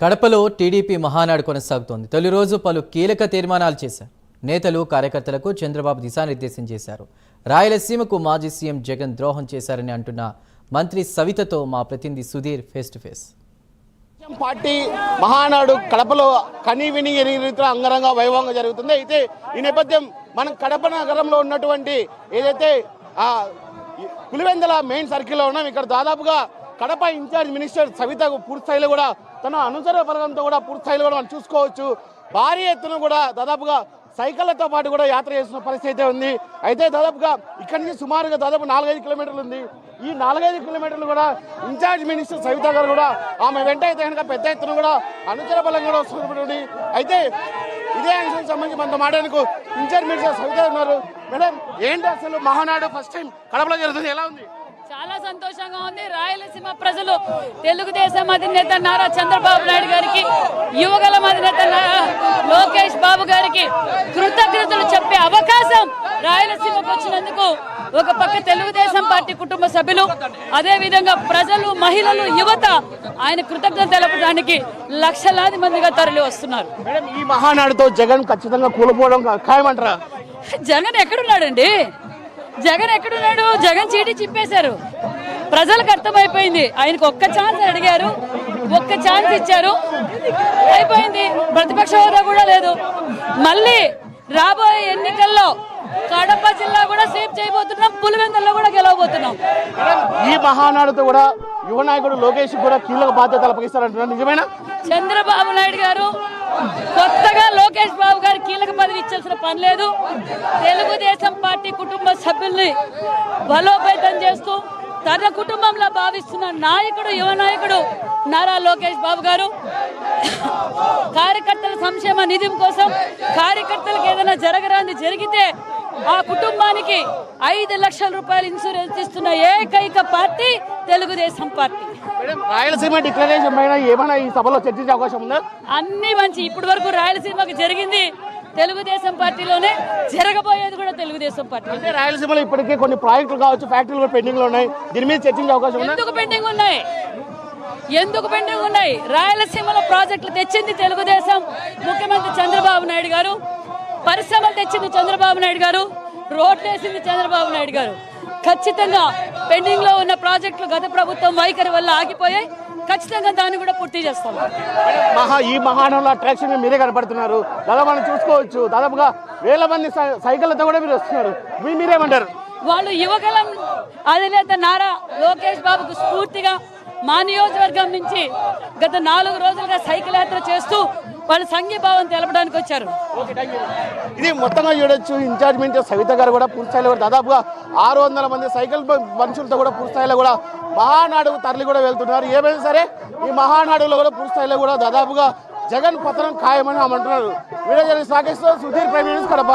కడపలో టీడీపీ మహానాడు కొనసాగుతోంది. తొలి రోజు పలు కీలక తీర్మానాలు చేశారు. నేతలు కార్యకర్తలకు చంద్రబాబు దిశానిర్దేశం చేశారు. రాయలసీమకు మాజీ సీఎం జగన్ ద్రోహం చేశారని అంటున్న మంత్రి సవితతో మా ప్రతినిధి Sudheer face to face. Party Mahanadu కడపలో కనీవిని రీతిలో అంగరంగ వైభవంగా జరుగుతుంది. అయితే ఈ నేపథ్యం మనం కడప నగరంలో ఉన్నటువంటి ఏదైతే ఆ పులివెందల మెయిన్ సర్కిల్లో ఉన్నాం ఇక్కడ దాదాపుగా కడప ఇన్ఛార్జ్ మినిస్టర్ సవిత పూర్తి స్థాయిలో కూడా తన అనుసర బలగంతో కూడా పూర్తి స్థాయిలో కూడా మనం చూసుకోవచ్చు. భారీ ఎత్తున కూడా దాదాపుగా సైకిళ్ళతో పాటు కూడా యాత్ర చేసిన పరిస్థితి అయితే ఉంది. అయితే దాదాపుగా ఇక్కడి నుంచి సుమారుగా దాదాపు నాలుగైదు కిలోమీటర్లు ఉంది. ఈ నాలుగైదు కిలోమీటర్లు కూడా ఇన్ఛార్జ్ మినిస్టర్ సవిత గారు కూడా ఆమె వెంట అయితే కనుక పెద్ద ఎత్తున కూడా అనుచర బలం కూడా వస్తున్నటువంటి అయితే ఇదే అంశానికి సంబంధించి మనతో మాట్లాడడానికి ఇన్ఛార్జ్ మినిస్టర్ సవిత ఉన్నారు. మేడం ఏంటి అసలు మహానాడు ఫస్ట్ టైం కడపలో జరుగుతుంది? ఎలా ఉంది? సంతోషంగా ఉంది. రాయలసీమ ప్రజలు తెలుగుదేశం అధినేత నారా చంద్రబాబు నాయుడు గారికి యువగలం అధినేత లోకేష్ బాబు గారికి కృతజ్ఞతలు చెప్పే అవకాశం రాయలసీమకు వచ్చినందుకు ఒక పక్క తెలుగుదేశం పార్టీ కుటుంబ సభ్యులు అదే విధంగా ప్రజలు మహిళలు యువత ఆయన కృతజ్ఞత తెలపడానికి లక్షలాది మందిగా తరలి వస్తున్నారు. ఈ మహానాడుతో జగన్ ఖచ్చితంగా కూలిపోవడం ఖాయమంటారా? జగన్ ఎక్కడున్నాడండి? జగన్ ఎక్కడున్నాడు? జగన్ చీటీ చిప్పేశారు ప్రజలకు అర్థమైపోయింది. ఆయనకు ఒక్క ఛాన్స్ అడిగారు. ఒక్క ఛాన్స్ ఇచ్చారు. అయిపోయింది. ప్రతిపక్ష హోదా కూడా లేదు. మళ్ళీ రాబోయే ఎన్నికల్లో కడప జిల్లా కూడా సేవ్ చేయబోతున్నాం. పులివెందుల్లో కూడా గెలవబోతున్నాం. ఈ మహానాడుతో కూడా యువ నాయకుడు లోకేష్ కూడా కీలక బాధ్యతలు అప్పగిస్తారంటున్నారు. నిజమేనా? చంద్రబాబు నాయుడు గారు కొత్తగా లోకేష్ బాబు గారు కీలక పదవి ఇచ్చాల్సిన పని లేదు. తెలుగుదేశం పార్టీ కుటుంబ సభ్యుల్ని బలోపేతం చేస్తూ తన కుటుంబంలో భావిస్తున్న నాయకుడు యువ నాయకుడు నారా లోకేష్ బాబు గారు. కార్యకర్తల సంక్షేమ నిధి కోసం కార్యకర్తలకు ఏదైనా జరగరాంది జరిగితే ఆ కుటుంబానికి ఐదు లక్షల రూపాయల ఇన్సూరెన్స్ ఇస్తున్న ఏకైక party Telugu Desam party. Rayalaseema declaration పైన ఏమైనా ఈ సభలో చర్చించే అవకాశం ఉందా? అన్ని మంచి. ఇప్పటి వరకు రాయలసీమకు జరిగింది తెలుగుదేశం పార్టీలోనే జరగబోయేది కూడా తెలుగుదేశం పార్టీ. అంటే రాయలసీమలో ఇప్పటికే కొన్ని ప్రాజెక్టులు కావచ్చు ఫ్యాక్టరీలు కూడా పెండింగ్లో ఉన్నాయి. దీని మీద చర్చించే అవకాశం ఎందుకు పెండింగ్ ఉన్నాయి? ఎందుకు పెండింగ్ ఉన్నాయి? రాయలసీమలో ప్రాజెక్టులు తెచ్చింది తెలుగుదేశం ముఖ్యమంత్రి చంద్రబాబు నాయుడు గారు పరిశ్రమలు తెచ్చింది చంద్రబాబు నాయుడు గారు రోడ్లు వేసింది చంద్రబాబు నాయుడు గారు. ఖచ్చితంగా పెండింగ్లో ఉన్న ప్రాజెక్టులు గత ప్రభుత్వం వైఖరి వల్ల ఆగిపోయాయి. ఖచ్చితంగా దాన్ని కూడా పూర్తి చేస్తాం. మహా ఈ మహానంలో అట్రాక్షన్ మీరే కనపడుతున్నారు. దాదాపు మనం చూసుకోవచ్చు. దాదాపుగా వేల మంది సై- సైకిళ్ళతో కూడా మీరు వస్తున్నారు. మీరేమంటారు? వాళ్ళు యువగలం అధినేత నారా లోకేష్ బాబుకు స్ఫూర్తిగా మా నియోజకవర్గం నుంచి గత నాలుగు రోజులుగా సైకిల్ యాత్ర చేస్తూ వాళ్ళ సంఘీభావం తెలపడానికి వచ్చారు. ఇది మొత్తంగా చూడొచ్చు. ఇన్ఛార్జ్ మినిస్టర్ సవిత గారు కూడా పూర్తిస్థాయిలో కూడా దాదాపుగా ఆరు వందల మంది సైకిల్ మనుషులతో కూడా పూర్తిస్థాయిలో కూడా మహానాడు తరలి కూడా వెళ్తున్నారు. ఏమైనా సరే ఈ మహానాడులో కూడా పూర్తిస్థాయిలో కూడా దాదాపుగా జగన్ పతనం ఖాయమని ఆమె అంటున్నారు video journalist Rakesh Sudheer prime news Kadapa.